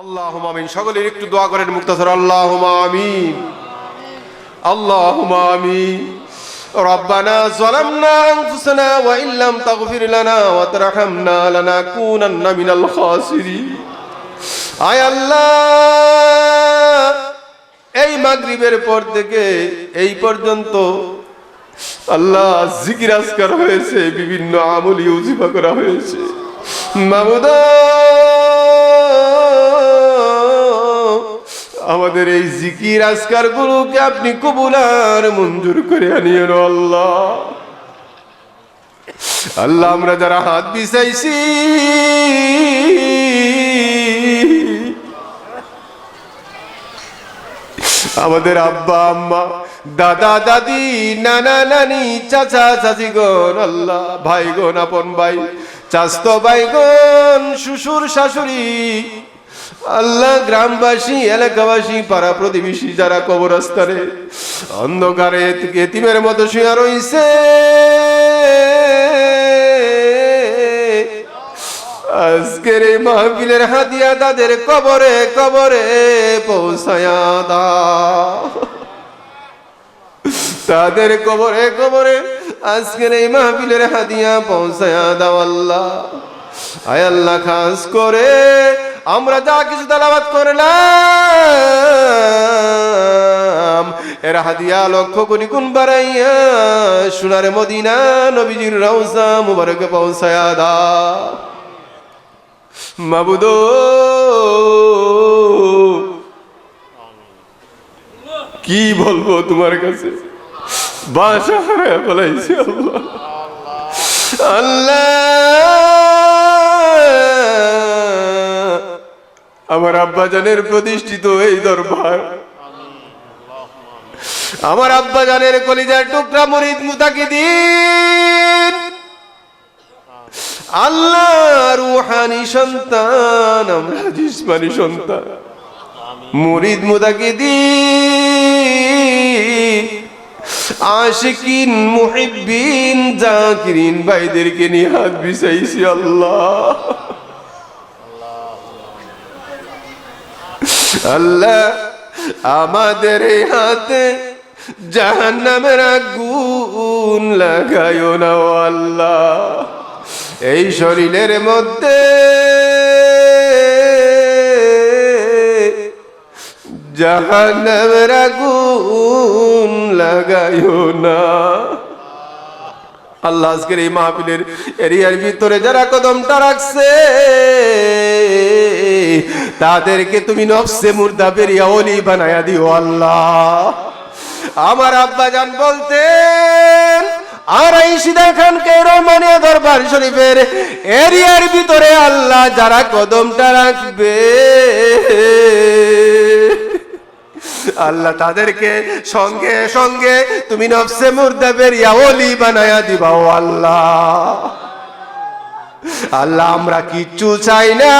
আল্লাহ আমিন সকলের একটু দোয়া করেন মুক্তাসর আল্লাহ আমিন আল্লাহ আমিন ربنا ظلمنا أنفسنا وإن لم تغفر لنا وترحمنا لنكونن من الخاسرين আয় আল্লাহ এই মাগরিবের পর থেকে এই পর্যন্ত আল্লাহ জিকির আজকার হয়েছে বিভিন্ন আমলি উজিফা করা হয়েছে মামুদা আমাদের এই জিকির আজকার গুলোকে আপনি কবুল আর মঞ্জুর করে আনিয়েন আল্লাহ। আল্লাহ, আমরা যারা হাত বিছাইছি, আমাদের আব্বা, আম্মা, দাদা, দাদি, নানা, নানি, চাচা চাচি গন আল্লাহ ভাই গন আপন ভাই চাস্ত ভাই গন শ্বশুর, শাশুড়ি আল্লাহ গ্রামবাসী, এলাকাবাসী, পাড়া প্রতিবেশী যারা কবরস্থানে, অন্ধকারে এতিমের মতো শুয়ে রইছে। আজকের এই মাহফিলের হাতিয়া তাদের কবরে কবরে পৌঁছায়া দাও। তাদের কবরে কবরে আজকের এই মাহফিলের হাদিয়া পৌঁছায়া দাও আল্লাহ। আয় আল্লাহ, খাস করে আমরা যা কিছু তালাবাত করলাম, এর হাদিয়া লক্ষ কোটি গুণ বাড়াইয়া সোনার মদিনা নবীজির রওজা মুবারকে পৌঁছায়া দাও। মাবুদ, কি বলব তোমার কাছে? বাসা বলাইছি আল্লাহ। আল্লাহ। আমার আব্বাজানের প্রতিষ্ঠিত এই দরবার। আমার আব্বাজানের কলিজার টুকরা মরিদ মুতাকি দিন আল্লাহ রুহানি সন্তান, আমরা সন্তান। মুরিদ আশিকিন ভাইদেরকে নিয়ে হাত আল্লাহ। আল্লাহ, আমাদের এই হাতে জাহান্নামের আগুন লাগায় না আল্লাহ। এই শরীরের মধ্যে জাহান্নামের আগুন লাগাইও না। আল্লাহ আজকের এই মাহফিলের এরিয়ার ভিতরে যারা কদমটা রাখছে, তাদেরকে তুমি নফসে মুর্দা বেরিয়া অলি বানায়া দিও আল্লাহ। আমার আব্বা জান বলতেন আর এই সিদা খানকে রহমানিয়া দরবার শরীফের এরিয়ার ভিতরে আল্লাহ যারা কদমটা রাখবে আল্লাহ তাদেরকে সঙ্গে সঙ্গে তুমি নফসে মুর্দা বেরিয়া ওলি বানায়া দিবা, ও আল্লাহ। আল্লাহ, আমরা কিচ্ছু চাই না।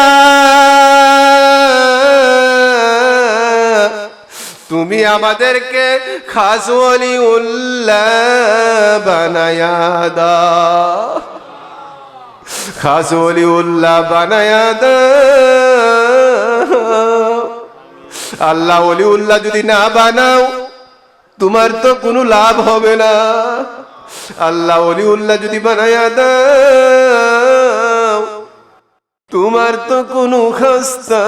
তুমি আমাদেরকে খাস ওলি উল্লাহ বানায়া দা খাস ওলি উল্লাহ বানায়া দা আল্লাহ ওলি উল্লাহ যদি না বানাও, তোমার তো কোনো লাভ হবে না। আল্লাহ ওলি উল্লাহ যদি বানায়া দাও, তোমার তো কোনো খাস্তা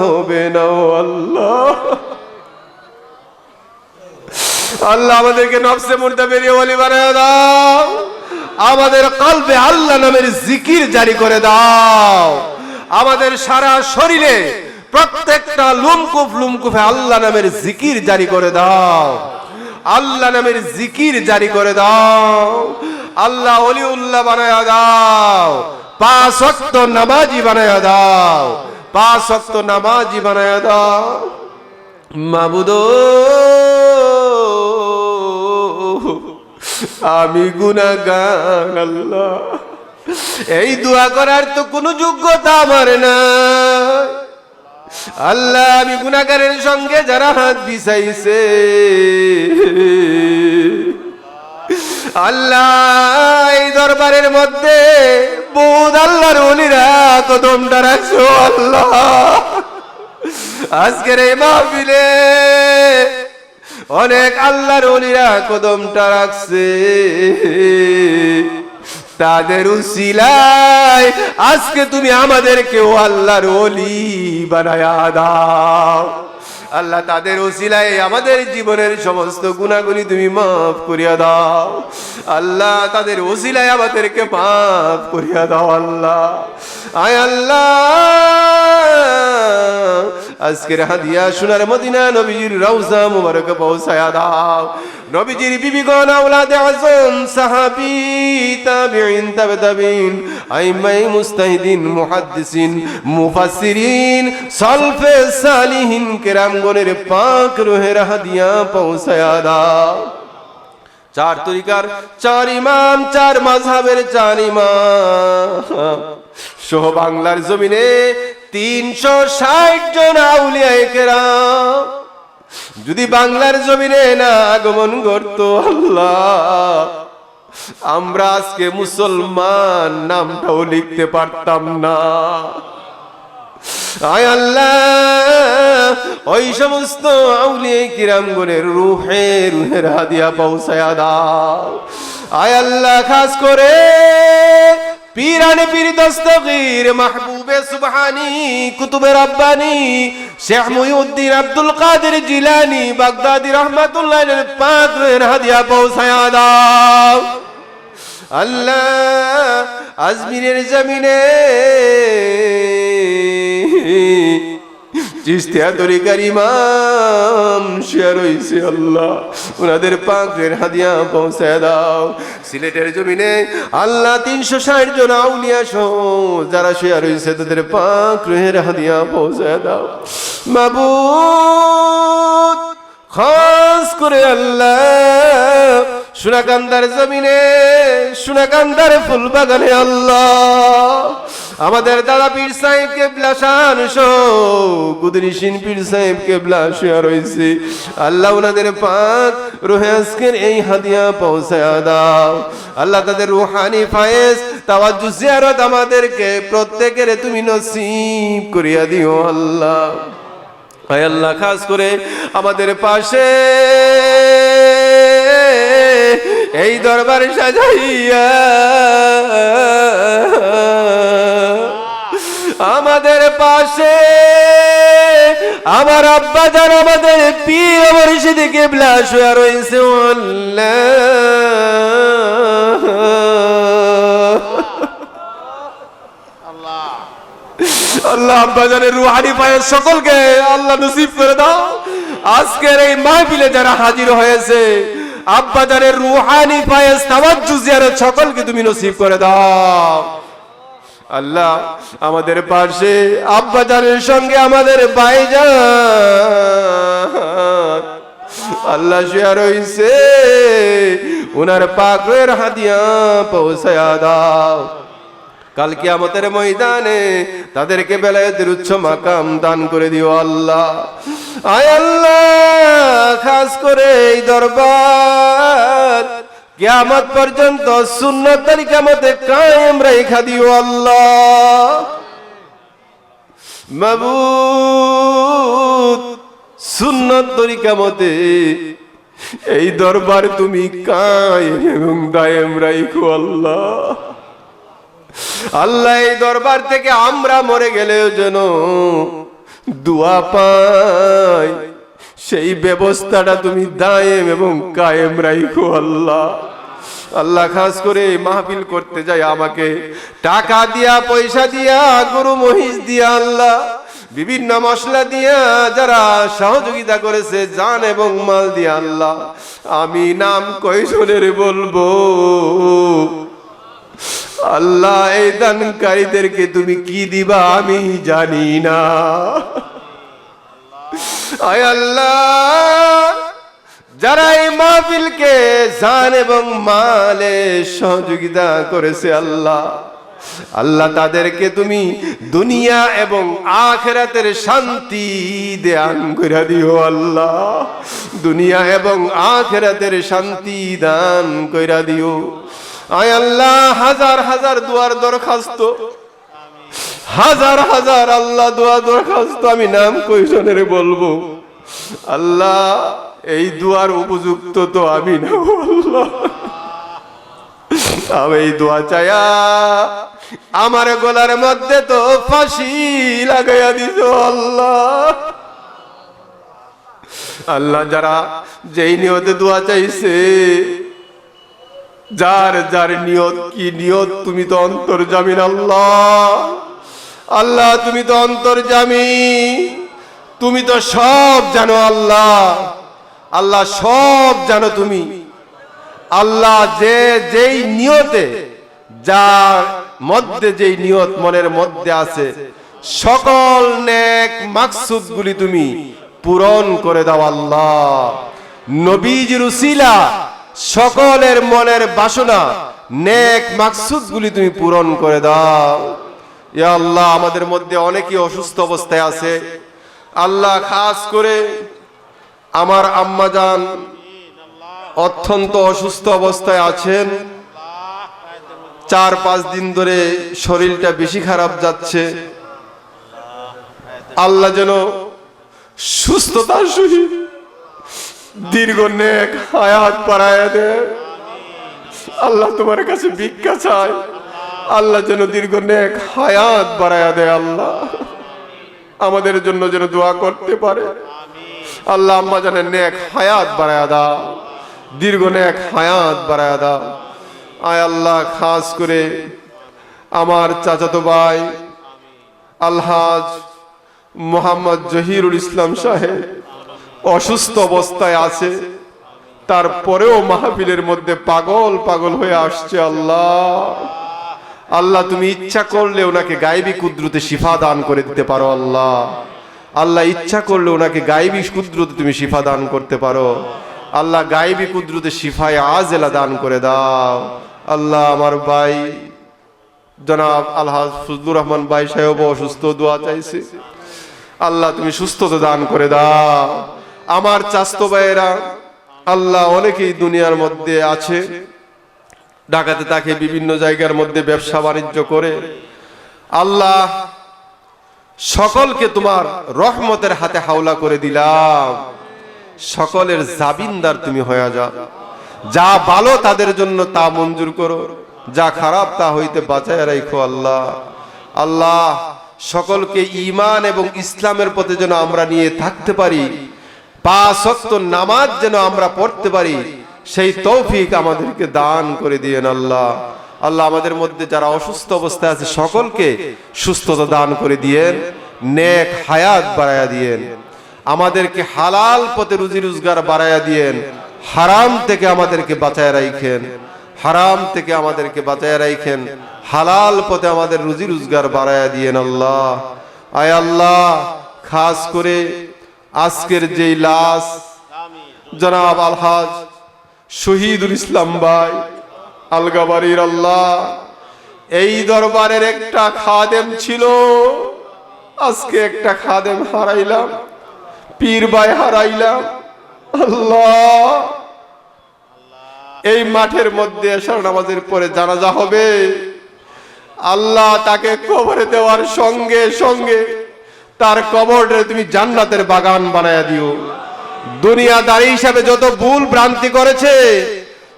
হবে না আল্লাহ। আল্লাহ আমাদেরকে নফসে মুর্দা বেরিয়ে বলি বানায় দাও। আমাদের কলবে আল্লাহ নামের জিকির জারি করে দাও। আমাদের সারা শরীরে প্রত্যেকটা লুমকুফ লুমকুফে আল্লাহ নামের জিকির জারি করে দাও। আল্লাহ নামের জিকির জারি করে দাও। আল্লাহ অলিউল্লাহ বানায়া দাও। পাঁচ ওয়াক্ত নামাজি বানায়া দাও। পাঁচ ওয়াক্ত নামাজি বানায়া দাও। মাবুদ, আমি গুনাগান আল্লাহ। এই দোয়া করার তো কোনো যোগ্যতা আমার না আল্লাহ আমি গুনাগারের সঙ্গে যারা হাত বিছাইছে আল্লাহ, এই দরবারের মধ্যে বহুত আল্লাহর অলিরা কদমটা রাখছো আল্লাহ। আজকের এই মাহফিলে অনেক আল্লাহর অলিরা কদমটা রাখছে। তাদের উসিলায় আজকে তুমি আমাদেরকেও আল্লাহর ওলি বানায়া দাও। আল্লাহ তাদের ওসিলায় আমাদের জীবনের সমস্ত গুণাগুলি তুমি মাফ করিয়া দাও। আল্লাহ তাদের ওসিলায় আমাদেরকে মাফ করিয়া দাও আল্লাহ। আয় আল্লাহ। আজকের হাদিয়া সোনার মদিনা নবীজির রওজা মুবারক পৌঁছায়া দাও। নবীজির বিবিগণ আওলাদে আজম, সাহাবী, তাবিঈন তাবে তাবিঈন আইমাই মুস্তাহিদিন, মুহাদ্দিসিন, মুফাসসিরিন, সালফে সালিহিন কেরামগণের পাক রোহের হাদিয়া পৌঁছায়া দাও। চার তরিকার চার ইমাম, চার মাঝহাবের চার ইমাম। সহ বাংলার জমিনে তিনশো ষাট জন যদি বাংলার জমিনে না আগমন করতো আল্লাহ, আমরা আজকে মুসলমান নামটাও লিখতে পারতাম না। আয় আল্লাহ, ওই সমস্ত আউলিয়ে কিরামগণের রুহে, রুহের হাদিয়া পৌঁছায়া দাও। আয় আল্লাহ, খাস করে পীরানে পীর দস্তগীর মাহবুবে সুবহানি, কুতুবে রাব্বানি, শেখ মুহিউদ্দিন আব্দুল কাদের জিলানি, বাগদাদি রহমাতুল্লাহ পাক রুহের হাদিয়া পৌঁছায়া দাও। আল্লাহ, আজমিরের জমিনে চিস্তিয়া তরিকার ইমাম শেয়ার হইছে আল্লাহ। ওনাদের হাদিয়া পৌঁছায় দাও। সিলেটের জমিনে আল্লাহ তিনশো ষাট জন যারা শেয়ার হইছে হাদিয়া পৌঁছায় দাও। খাস করে আল্লাহ। জমিনে ফুল বাগানে আল্লাহ। আমাদের দাদা পীর সাহেব কেবলা শান গুদরিসিন পীর সাহেব কেবলা শেয়ার হয়েছে আল্লাহ ওনাদের পাক রোহে আজকের এই হাদিয়া পৌঁছায়া দাও। আল্লাহ তাদের রুহানি ফায়েজ তাওয়াজ্জু জিয়ারত আমাদেরকে প্রত্যেকের তুমি নসিব করিয়া দিও আল্লাহ। হায় আল্লাহ, খাস করে আমাদের পাশে এই দরবার সাজাইয়া আমাদের পাশে। আমার আব্বা যান, আমাদের পীর সেদিকে ব্লাস হয়ে রয়েছে আল্লাহ। রুহানি পায়ের সকলকে আল্লাহ নসিব করে দাও। আজকের এই মাহফিলে যারা হাজির হয়েছে আব্বাজানের রুহানি পায়েস সকলকে তুমি নসিব করে দাও। আল্লাহ আমাদের পাশে, আব্বাজানের সঙ্গে আমাদের ভাইজান। আল্লাহ শেয়ার হইছে ওনার পাকের হাতিয়া পৌঁছায়া দাও। কাল কিয়ামতের ময়দানে তাদেরকে বেলায়েতের উচ্চ মাকাম দান করে দিও আল্লাহ। আয় আল্লাহ, খাস করে এই দরবার। কিয়ামত পর্যন্ত সুন্নত তরিকা মতে কায়েম রেখা দিও আল্লাহ। মাবুদ, সুন্নত তরিকা মতে এই দরবার তুমি কায়েম এবং দায়েম রাইখো আল্লাহ। আল্লাহ এই দরবার থেকে আমরা মরে গেলেও যেন দোয়া পাই। সেই ব্যবস্থাটা তুমি দায়েম এবং কায়েম রাইখো আল্লাহ। আল্লাহ খাস করে মাহফিল করতে যায় আমাকে। টাকা দিয়া, পয়সা দিয়া, গরু, মহিষ দিয়া আল্লাহ। বিভিন্ন মশলা দিয়া যারা সহযোগিতা করেছে, জান এবং মাল দিয়া আল্লাহ। আমি নাম কয়জনের বলব? আল্লাহ এই দানকারীদেরকে তুমি কি দিবা আমি জানি না। আয় আল্লাহ, যারা এই মাহফিলকে জান এবং মালে সহযোগিতা করেছে আল্লাহ আল্লাহ তাদেরকে তুমি দুনিয়া এবং আখেরাতের শান্তি দান করে দিও আল্লাহ, দুনিয়া এবং আখেরাতের শান্তি দান কইরা দিও। আয় আল্লাহ, হাজার হাজার দুয়ার দরখাস্ত হাজার হাজার আল্লাহ দোয়া দরখাস্ত আমি নাম কৈশনের বলব। আল্লাহ, এই দুয়ার উপযুক্ত তো আমি না, আল্লাহ। আমি এই দোয়া চায়া আমার গলার মধ্যে তো ফাঁসি লাগাইয়া দিছ, আল্লাহ। আল্লাহ, যারা যেই নিয়তে দোয়া চাইছে, যার যার নিয়ত, কি নিয়ত, তুমি তো অন্তর জামিন আল্লাহ। আল্লাহ, তুমি তো অন্তর জামি তুমি তো সব জানো আল্লাহ। আল্লাহ, সব জানো তুমি। আল্লাহ, যে যেই নিয়তে, যার মধ্যে যেই নিয়ত মনের মধ্যে আছে, সকল নেক মাকসুদ গুলি তুমি পূরণ করে দাও আল্লাহ। নবীজ উসিলা, সকলের মনের বাসনা, নেক মাকসুদ গুলি তুমি পূরণ করে দাও। ইয়া আল্লাহ, আমাদের মধ্যে অনেকেই অসুস্থ অবস্থায় আছে। আল্লাহ খাস করে আমার আম্মাজান অত্যন্ত অসুস্থ অবস্থায় আছেন। চার পাঁচ দিন ধরে শরীরটা বেশি খারাপ যাচ্ছে। আল্লাহ যেন সুস্থতার সহিত দীর্ঘ নেক হায়াত বাড়ায় দেয় আল্লাহ তোমার কাছে ভিক্ষা চায়। আল্লাহ যেন দীর্ঘ নেক হায়াত বাড়ায় দেয় আল্লাহ। আমাদের জন্য যেন দোয়া করতে পারে। আল্লাহ আম্মা জানে নেক হায়াত বাড়ায় দাও। দীর্ঘ নেক হায়াত বাড়ায় দাও। আয় আল্লাহ, খাস করে আমার চাচাতো ভাই আলহাজ মোহাম্মদ জহিরুল ইসলাম সাহেব অসুস্থ অবস্থায় আছে। তারপরেও মাহফিলের মধ্যে পাগল পাগল হয়ে আসছে আল্লাহ। আল্লাহ, তুমি ইচ্ছা করলে ওনাকে গাইবী কুদ্রুতে শিফা দান করে দিতে পারো, আল্লাহ। আল্লাহ, ইচ্ছা করলে ওনাকে গাইবী কুদ্রুতে তুমি শিফা দান করতে পারো। আল্লাহ, গাইবী কুদ্রুতে শিফায় আজেলা দান করে দাও। আল্লাহ, আমার ভাই, জনাব আলহাজ ফজলুর রহমান ভাই সাহেব অসুস্থ, দোয়া চাইছে। আল্লাহ, তুমি সুস্থতা দান করে দাও। আমার চাস্তো ভাইয়েরা, আল্লাহ অনেকেই দুনিয়ার মধ্যে আছে। ঢাকাতে তাকে বিভিন্ন জায়গার মধ্যে ব্যবসা বাণিজ্য করে। আল্লাহ সকলকে তোমার রহমতের হাতে হাওলা করে দিলাম। সকলের জাবিনদার তুমি হয়ে যা যা ভালো তাদের জন্য তা মঞ্জুর করো। যা খারাপ তা হইতে বাঁচায় রাখো আল্লাহ। আল্লাহ সকলকে ইমান এবং ইসলামের পথে যেন আমরা নিয়ে থাকতে পারি। পাঁচ ওয়াক্ত নামাজ যেন আমরা পড়তে পারি। সেই তৌফিক আমাদেরকে দান করে দিয়েন আল্লাহ। আল্লাহ আমাদের মধ্যে যারা অসুস্থ অবস্থায় আছে সকলকে সুস্থতা দান করে দিয়েন, নেক হায়াত বাড়ায়া দিয়েন, আমাদেরকে হালাল পথে রুজি রোজগার বাড়ায়া দিয়েন, হারাম থেকে আমাদেরকে বাঁচায় রাখেন হারাম থেকে আমাদেরকে বাঁচায় রাখেন হালাল পথে আমাদের রুজি রোজগার বাড়ায়া দিয়েন আল্লাহ। আয় আল্লাহ, খাস করে আজকের যেই লাশ, জনাব আলহাজ শহীদুল ইসলাম ভাই, আলগাবাড়ির আল্লাহ, এই দরবারের একটা খাদেম ছিল। আজকে একটা খাদেম হারাইলাম, পীর ভাই হারাইলাম। আল্লাহ, এই মাঠের মধ্যে এসার নামাজের পরে জানাজা হবে। আল্লাহ তাকে কবরে দেওয়ার সঙ্গে সঙ্গে তার কবরে তুমি জান্নাতের বাগান বানায়া দিও। দুনিয়াদারি হিসাবে যত ভুল ভ্রান্তি করেছে,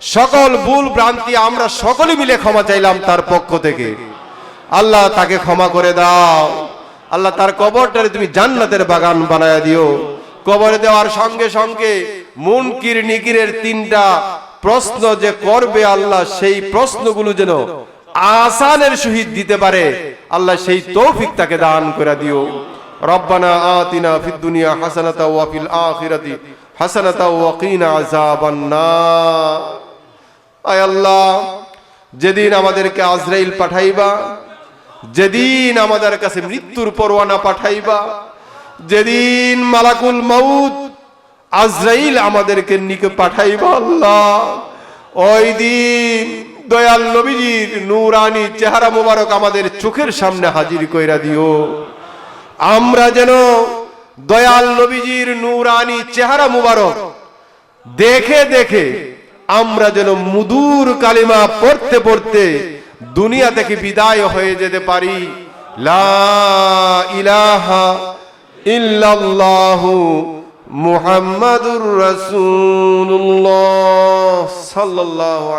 সকল ভুল ভ্রান্তি আমরা সকলে মিলে ক্ষমা চাইলাম তার পক্ষ থেকে। আল্লাহ তাকে ক্ষমা করে দাও। আল্লাহ তার কবরটারে তুমি জান্নাতের বাগান বানায়া দিও। কবরে দেওয়ার সঙ্গে সঙ্গে মুনকির নিকিরের তিনটা প্রশ্ন যে করবে আল্লাহ, সেই প্রশ্নগুলো যেন আসানের সহিত দিতে পারে। আল্লাহ সেই তৌফিক তাকে দান করে দিও। রব্বানা আতিনা ফিদ দুনিয়া হাসানাতা ওয়া ফিল আখিরাতি হাসানাতা ওয়া কিনা আযাবান নার। আয় আল্লাহ, যেদিন আমাদেরকে আজরাইল পাঠাইবা, যেদিন আমাদের কাছে মৃত্যুর পরোয়ানা পাঠাইবা, যেদিন মালাকুল মাউত আজরাইল আমাদেরকে নিকে পাঠাইবা আল্লাহ, ওই দিন দয়াল নবীজির নূরানি চেহারা মোবারক আমাদের চোখের সামনে হাজির কইরা দিও। আমরা যেন দয়াল নবীজির নূরানি চেহারা মুবারক দেখে দেখে আমরা যেন মুদুর কালিমা পড়তে পড়তে দুনিয়া থেকে বিদায় হয়ে যেতে পারি। লা ইলাহা ইল্লাল্লাহু মুহাম্মাদুর রাসূলুল্লাহ সাল্লাল্লাহু